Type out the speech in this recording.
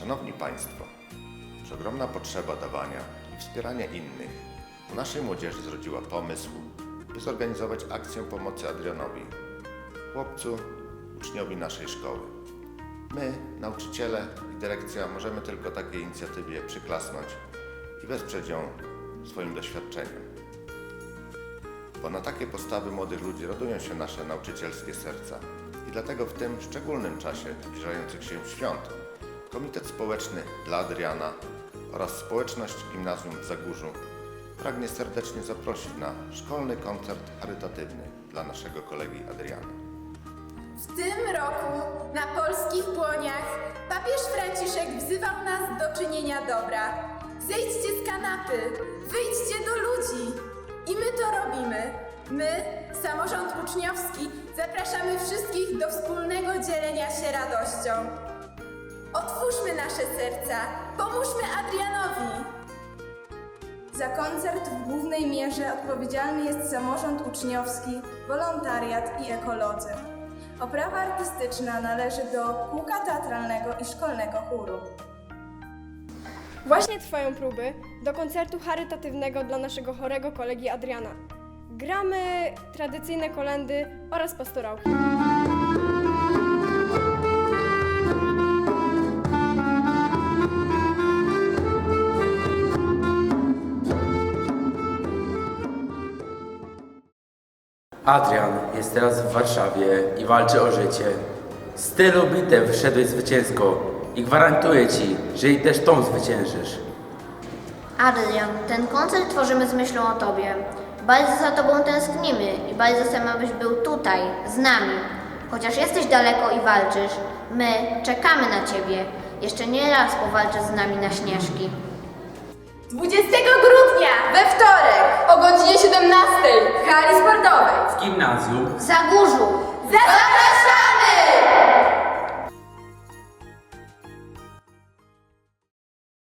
Szanowni Państwo, przeogromna potrzeba dawania i wspierania innych u naszej młodzieży zrodziła pomysł, by zorganizować akcję pomocy Adrianowi, chłopcu, uczniowi naszej szkoły. My, nauczyciele i dyrekcja, możemy tylko takiej inicjatywie przyklasnąć i wesprzeć ją swoim doświadczeniem. Bo na takie postawy młodych ludzi radują się nasze nauczycielskie serca. I dlatego w tym szczególnym czasie zbliżających się świąt Komitet Społeczny dla Adriana oraz Społeczność Gimnazjum w Zagórzu pragnie serdecznie zaprosić na szkolny koncert charytatywny dla naszego kolegi Adriana. W tym roku na polskich płoniach papież Franciszek wzywał nas do czynienia dobra. Zejdźcie z kanapy, wyjdźcie do ludzi. I my to robimy. My, samorząd uczniowski, zapraszamy wszystkich do wspólnego dzielenia się radością. Otwórzmy nasze serca, pomóżmy Adrianowi. Za koncert w głównej mierze odpowiedzialny jest samorząd uczniowski, wolontariat i ekolodzy. Oprawa artystyczna należy do kółka teatralnego i szkolnego chóru. Właśnie trwają próby do koncertu charytatywnego dla naszego chorego kolegi Adriana. Gramy tradycyjne kolendy oraz pastorałki. Adrian jest teraz w Warszawie i walczy o życie. Z tylu bitew wyszedłeś zwycięsko i gwarantuję ci, że i też tą zwyciężysz. Adrian, ten koncert tworzymy z myślą o Tobie. Bardzo za Tobą tęsknimy i bardzo chcemy, abyś był tutaj, z nami. Chociaż jesteś daleko i walczysz, my czekamy na Ciebie. Jeszcze nie raz powalczysz z nami na śnieżki. 20 grudnia we wtorek o godzinie 17 w hali sportowej. W gimnazjum W Zagórzu! Zapraszamy!